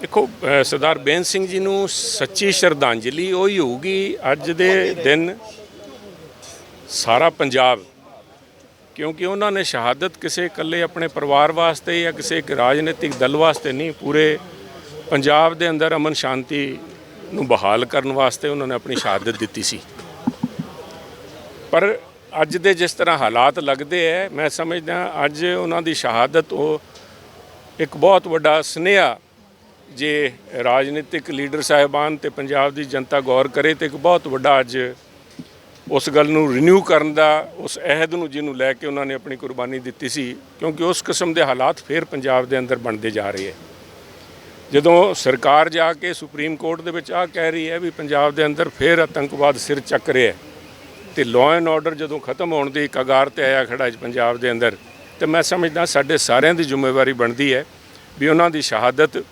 ਦੇਖੋ ਸਰਦਾਰ ਬੇਨ ਸਿੰਘ ਜੀ ਨੂੰ ਸੱਚੀ ਸ਼ਰਧਾਂਜਲੀ ਉਹੀ ਹੋਊਗੀ ਅੱਜ ਦੇ ਦਿਨ ਸਾਰਾ ਪੰਜਾਬ, ਕਿਉਂਕਿ ਉਹਨਾਂ ਨੇ ਸ਼ਹਾਦਤ ਕਿਸੇ ਇਕੱਲੇ ਆਪਣੇ ਪਰਿਵਾਰ ਵਾਸਤੇ ਜਾਂ ਕਿਸੇ ਇੱਕ ਰਾਜਨੀਤਿਕ ਦਲ ਵਾਸਤੇ ਨਹੀਂ, ਪੂਰੇ ਪੰਜਾਬ ਦੇ ਅੰਦਰ ਅਮਨ ਸ਼ਾਂਤੀ ਨੂੰ ਬਹਾਲ ਕਰਨ ਵਾਸਤੇ ਉਹਨਾਂ ਨੇ ਆਪਣੀ ਸ਼ਹਾਦਤ ਦਿੱਤੀ ਸੀ। ਪਰ ਅੱਜ ਦੇ ਜਿਸ ਤਰ੍ਹਾਂ ਹਾਲਾਤ ਲੱਗਦੇ ਐ, ਮੈਂ ਸਮਝਦਾ ਅੱਜ ਉਹਨਾਂ ਦੀ ਸ਼ਹਾਦਤ ਉਹ ਇੱਕ ਬਹੁਤ ਵੱਡਾ ਸੁਨੇਹਾ ਜੇ ਰਾਜਨੀਤਿਕ ਲੀਡਰ ਸਾਹਿਬਾਨ ਤੇ ਪੰਜਾਬ ਦੀ ਜਨਤਾ ਗੌਰ ਕਰੇ ਤੇ ਇੱਕ ਬਹੁਤ ਵੱਡਾ ਅੱਜ ਉਸ ਗੱਲ ਨੂੰ ਰੀਨਿਊ ਕਰਨ ਦਾ, ਉਸ ਅਹਿਦ ਨੂੰ ਜਿਹਨੂੰ ਲੈ ਕੇ ਉਹਨਾਂ ਨੇ ਆਪਣੀ ਕੁਰਬਾਨੀ ਦਿੱਤੀ ਸੀ, ਕਿਉਂਕਿ ਉਸ ਕਿਸਮ ਦੇ ਹਾਲਾਤ ਫੇਰ ਪੰਜਾਬ ਦੇ ਅੰਦਰ ਬਣਦੇ ਜਾ ਰਹੇ ਹੈ। ਜਦੋਂ ਸਰਕਾਰ ਜਾ ਕੇ ਸੁਪਰੀਮ ਕੋਰਟ ਦੇ ਵਿੱਚ ਆ ਕਹਿ ਰਹੀ ਹੈ ਵੀ ਪੰਜਾਬ ਦੇ ਅੰਦਰ ਫੇਰ ਆਤੰਕਵਾਦ ਸਿਰ ਚੱਕ ਰਿਹਾ ਹੈ ਤੇ ਲਾਅ ਐਂਡ ਆਰਡਰ ਜਦੋਂ ਖਤਮ ਹੋਣ ਦੀ ਕਗਾਰ ਤੇ ਆਇਆ ਖੜਾ ਹੈ ਪੰਜਾਬ ਦੇ ਅੰਦਰ, ਤੇ ਮੈਂ ਸਮਝਦਾ ਸਾਡੇ ਸਾਰਿਆਂ ਦੀ ਜ਼ਿੰਮੇਵਾਰੀ ਬਣਦੀ ਹੈ ਵੀ ਉਹਨਾਂ ਦੀ ਸ਼ਹਾਦਤ